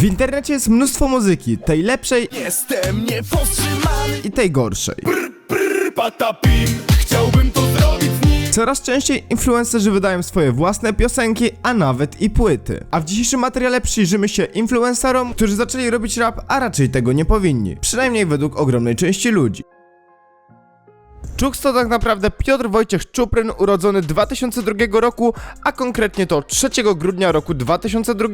W internecie jest mnóstwo muzyki, tej lepszej Jestem niepowstrzymany i tej gorszej. Brr, patapim Chciałbym to zrobić Coraz częściej influencerzy wydają swoje własne piosenki, a nawet i płyty. A w dzisiejszym materiale przyjrzymy się influencerom, którzy zaczęli robić rap, a raczej tego nie powinni. Przynajmniej według ogromnej części ludzi. Czuks to tak naprawdę Piotr Wojciech Czupryn, urodzony 2002 roku, a konkretnie to 3 grudnia roku 2002,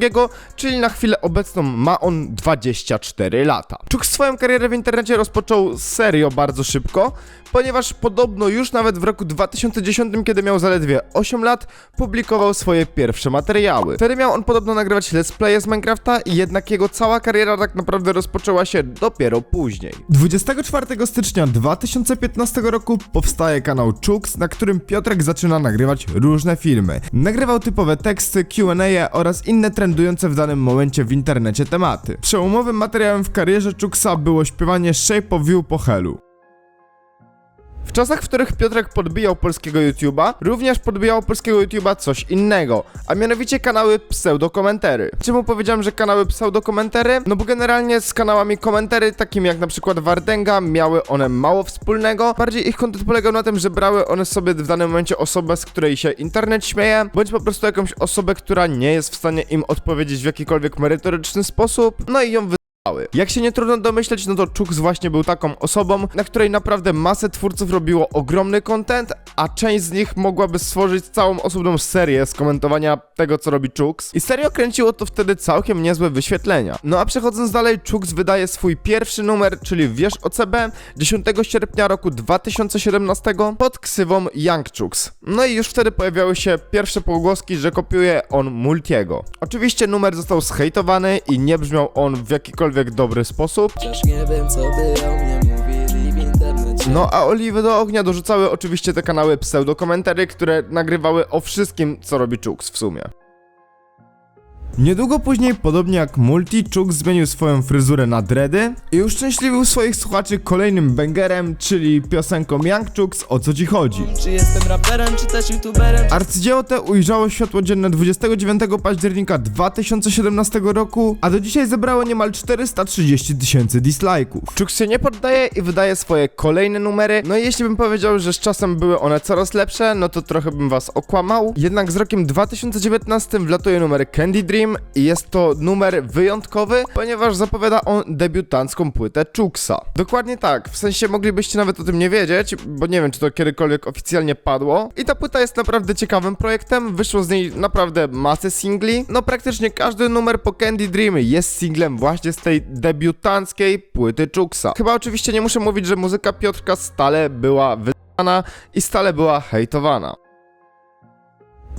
czyli na chwilę obecną ma on 24 lata. Czuks swoją karierę w internecie rozpoczął serio bardzo szybko, ponieważ podobno już nawet w roku 2010, kiedy miał zaledwie 8 lat, publikował swoje pierwsze materiały. Wtedy miał on podobno nagrywać let's playe z Minecrafta, jednak jego cała kariera tak naprawdę rozpoczęła się dopiero później. 24 stycznia 2015 roku powstaje kanał Chooks, na którym Piotrek zaczyna nagrywać różne filmy. Nagrywał typowe teksty, Q&A oraz inne trendujące w danym momencie w internecie tematy. Przełomowym materiałem w karierze Chooksa było śpiewanie Shape of You po Helu. W czasach, w których Piotrek podbijał polskiego YouTube'a, również podbijało polskiego YouTube'a coś innego, a mianowicie kanały pseudokomentery. Czemu powiedziałem, że kanały pseudokomentery? No bo generalnie z kanałami komentery, takimi jak na przykład Wardenga, miały one mało wspólnego. Bardziej ich kontent polegał na tym, że brały one sobie w danym momencie osobę, z której się internet śmieje, bądź po prostu jakąś osobę, która nie jest w stanie im odpowiedzieć w jakikolwiek merytoryczny sposób, no i ją wy jak się nie trudno domyśleć, no to Chuks właśnie był taką osobą, na której naprawdę masę twórców robiło ogromny content, a część z nich mogłaby stworzyć całą osobną serię z komentowania tego, co robi Chuks. I serio kręciło to wtedy całkiem niezłe wyświetlenia. No a przechodząc dalej, Chuks wydaje swój pierwszy numer, czyli Wiesz o CB, 10 sierpnia roku 2017 pod ksywą Young Chuks. No i już wtedy pojawiały się pierwsze pogłoski, że kopiuje on Multiego. Oczywiście numer został zhejtowany i nie brzmiał on w jakikolwiek dobry sposób, Chociaż nie wiem co by o mnie mówili w internecie no a oliwy do ognia dorzucały oczywiście te kanały pseudokomentary, które nagrywały o wszystkim, co robi Chuks w sumie. Niedługo później, podobnie jak Multi, Chuks zmienił swoją fryzurę na dready i uszczęśliwił swoich słuchaczy kolejnym bangerem, czyli piosenką Young Chuks O co ci chodzi. Czy jestem raperem, czy też youtuberem Arcydzieło te ujrzało światło dzienne 29 października 2017 roku, a do dzisiaj zebrało niemal 430 tysięcy dislike'ów. Chuks się nie poddaje i wydaje swoje kolejne numery, no i jeśli bym powiedział, że z czasem były one coraz lepsze, no to trochę bym was okłamał. Jednak z rokiem 2019 wlatuje numer Candy Dream i jest to numer wyjątkowy, ponieważ zapowiada on debiutancką płytę Chuksa. Dokładnie tak, w sensie moglibyście nawet o tym nie wiedzieć, bo nie wiem, czy to kiedykolwiek oficjalnie padło. I ta płyta jest naprawdę ciekawym projektem, wyszło z niej naprawdę masę singli. No praktycznie każdy numer po Candy Dream jest singlem właśnie z tej debiutanckiej płyty Chuksa. Chyba oczywiście nie muszę mówić, że muzyka Piotrka stale była wydawana i stale była hejtowana.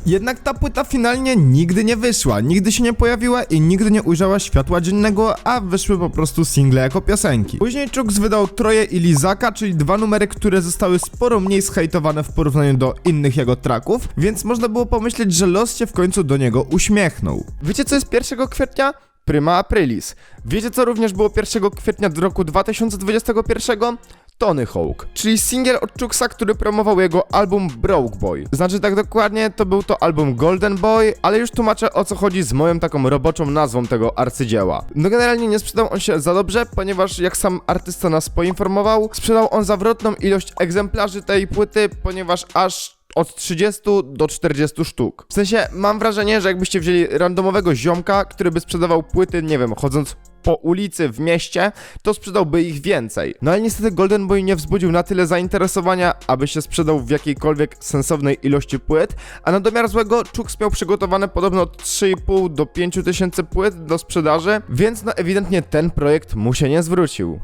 Jednak ta płyta finalnie nigdy nie wyszła, nigdy się nie pojawiła i nigdy nie ujrzała światła dziennego, a wyszły po prostu single jako piosenki. Później Chuks wydał Troje i Lizaka, czyli dwa numery, które zostały sporo mniej zhejtowane w porównaniu do innych jego traków, więc można było pomyśleć, że los się w końcu do niego uśmiechnął. Wiecie co jest 1 kwietnia? Prima Aprilis. Wiecie co również było 1 kwietnia do roku 2021? Tony Hawk, czyli singiel od Chuksa, który promował jego album Broke Boy. Znaczy tak dokładnie, to był to album Golden Boy, ale już tłumaczę o co chodzi z moją taką roboczą nazwą tego arcydzieła. No generalnie nie sprzedał on się za dobrze, ponieważ jak sam artysta nas poinformował, sprzedał on zawrotną ilość egzemplarzy tej płyty, ponieważ aż od 30 do 40 sztuk. W sensie mam wrażenie, że jakbyście wzięli randomowego ziomka, który by sprzedawał płyty, nie wiem, chodząc po ulicy w mieście, to sprzedałby ich więcej. No ale niestety Golden Boy nie wzbudził na tyle zainteresowania, aby się sprzedał w jakiejkolwiek sensownej ilości płyt, a na domiar złego Chuks miał przygotowane podobno od 3,5 do 5 tysięcy płyt do sprzedaży, więc no ewidentnie ten projekt mu się nie zwrócił.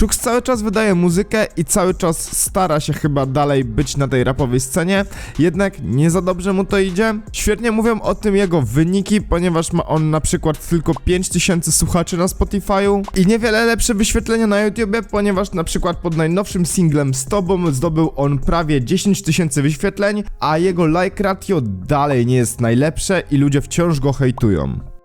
Chuks cały czas wydaje muzykę i cały czas stara się chyba dalej być na tej rapowej scenie, jednak nie za dobrze mu to idzie. Świetnie mówią o tym jego wyniki, ponieważ ma on na przykład tylko 5000 słuchaczy na Spotify'u i niewiele lepsze wyświetlenia na YouTubie, ponieważ na przykład pod najnowszym singlem z Tobą zdobył on prawie 10 tysięcy wyświetleń, a jego like ratio dalej nie jest najlepsze i ludzie wciąż go hejtują.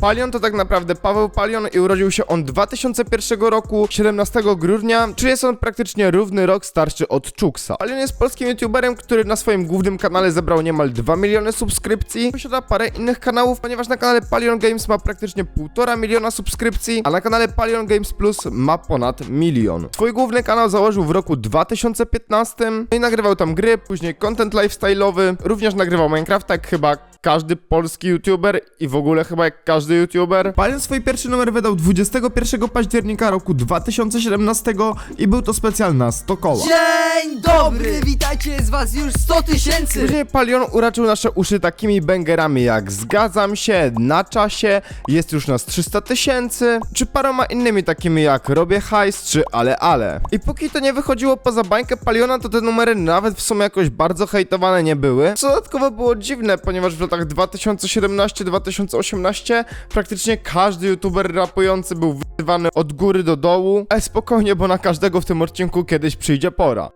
Palion to tak naprawdę Paweł Palion i urodził się on 2001 roku, 17 grudnia, czyli jest on praktycznie równy rok starszy od Czuksa. Palion jest polskim youtuberem, który na swoim głównym kanale zebrał niemal 2 miliony subskrypcji. Posiada parę innych kanałów, ponieważ na kanale Palion Games ma praktycznie 1,5 miliona subskrypcji, a na kanale Palion Games Plus ma ponad milion. Swój główny kanał założył w roku 2015 no i nagrywał tam gry, później content lifestyle'owy, również nagrywał Minecraft, jak chyba każdy polski youtuber i w ogóle chyba jak każdy youtuber. Palion swój pierwszy numer wydał 21 października roku 2017 i był to specjal na 100 koła. Dzień dobry, witajcie z was już 100 tysięcy! Później Palion uraczył nasze uszy takimi bangerami jak Zgadzam się, Na czasie, Jest już nas 300 tysięcy, czy paroma innymi takimi jak Robię hajs, czy Ale Ale. I póki to nie wychodziło poza bańkę Paliona, to te numery nawet w sumie jakoś bardzo hejtowane nie były. Co dodatkowo było dziwne, ponieważ w latach 2017-2018 praktycznie każdy youtuber rapujący był wydywany od góry do dołu. Ale spokojnie, bo na każdego w tym odcinku kiedyś przyjdzie pora.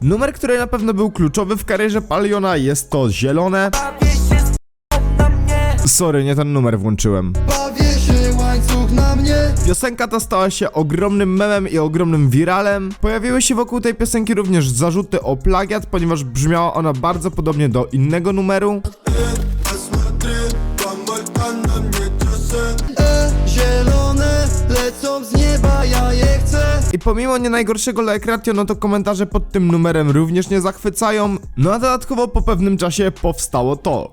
Numer, który na pewno był kluczowy w karierze Paliona jest to zielone. Sorry, nie ten numer włączyłem. Piosenka ta stała się ogromnym memem i ogromnym wiralem. Pojawiły się wokół tej piosenki również zarzuty o plagiat, ponieważ brzmiała ona bardzo podobnie do innego numeru. I pomimo nie najgorszego like ratio, no to komentarze pod tym numerem również nie zachwycają. No a dodatkowo po pewnym czasie powstało to.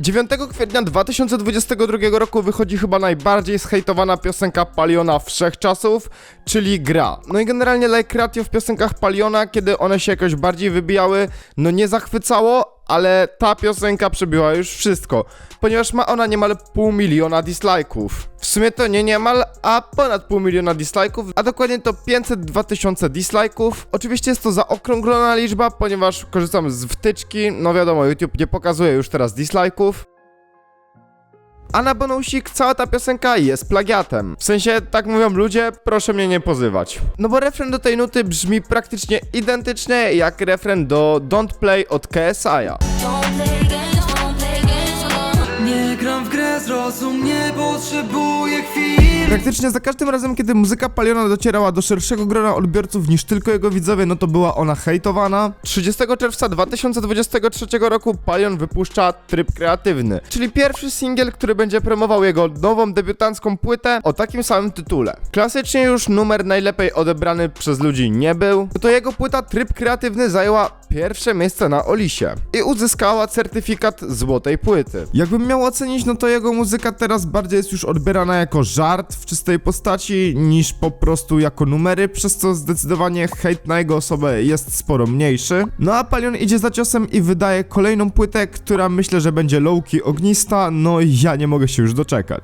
9 kwietnia 2022 roku wychodzi chyba najbardziej zhejtowana piosenka Paliona wszechczasów, czyli Gra. No i generalnie like ratio w piosenkach Paliona, kiedy one się jakoś bardziej wybijały, no nie zachwycało, ale ta piosenka przebiła już wszystko, ponieważ ma ona niemal pół miliona dislike'ów. W sumie to nie niemal, a ponad pół miliona dislike'ów, a dokładnie to 502 tysiące dislike'ów. Oczywiście jest to zaokrąglona liczba, ponieważ korzystam z wtyczki, no wiadomo, YouTube nie pokazuje już teraz dislike'ów. A na bonusik cała ta piosenka jest plagiatem. W sensie, tak mówią ludzie, proszę mnie nie pozywać. No bo refren do tej nuty brzmi praktycznie identycznie jak refren do Don't Play od KSI-a. No. Nie gram w grę, zrozum, nie chwili Praktycznie za każdym razem, kiedy muzyka Paliona docierała do szerszego grona odbiorców niż tylko jego widzowie, no to była ona hejtowana. 30 czerwca 2023 roku Palion wypuszcza tryb kreatywny, czyli pierwszy singiel, który będzie promował jego nową debiutancką płytę o takim samym tytule. Klasycznie już numer najlepiej odebrany przez ludzi nie był, to jego płyta tryb kreatywny zajęła pierwsze miejsce na Olisie i uzyskała certyfikat złotej płyty. Jakbym miał ocenić, no to jego muzyka teraz bardziej jest już odbierana jako żart w czystej postaci niż po prostu jako numery, przez co zdecydowanie hejt na jego osobę jest sporo mniejszy. No a Palion idzie za ciosem i wydaje kolejną płytę, która myślę, że będzie lowki ognista, no i ja nie mogę się już doczekać.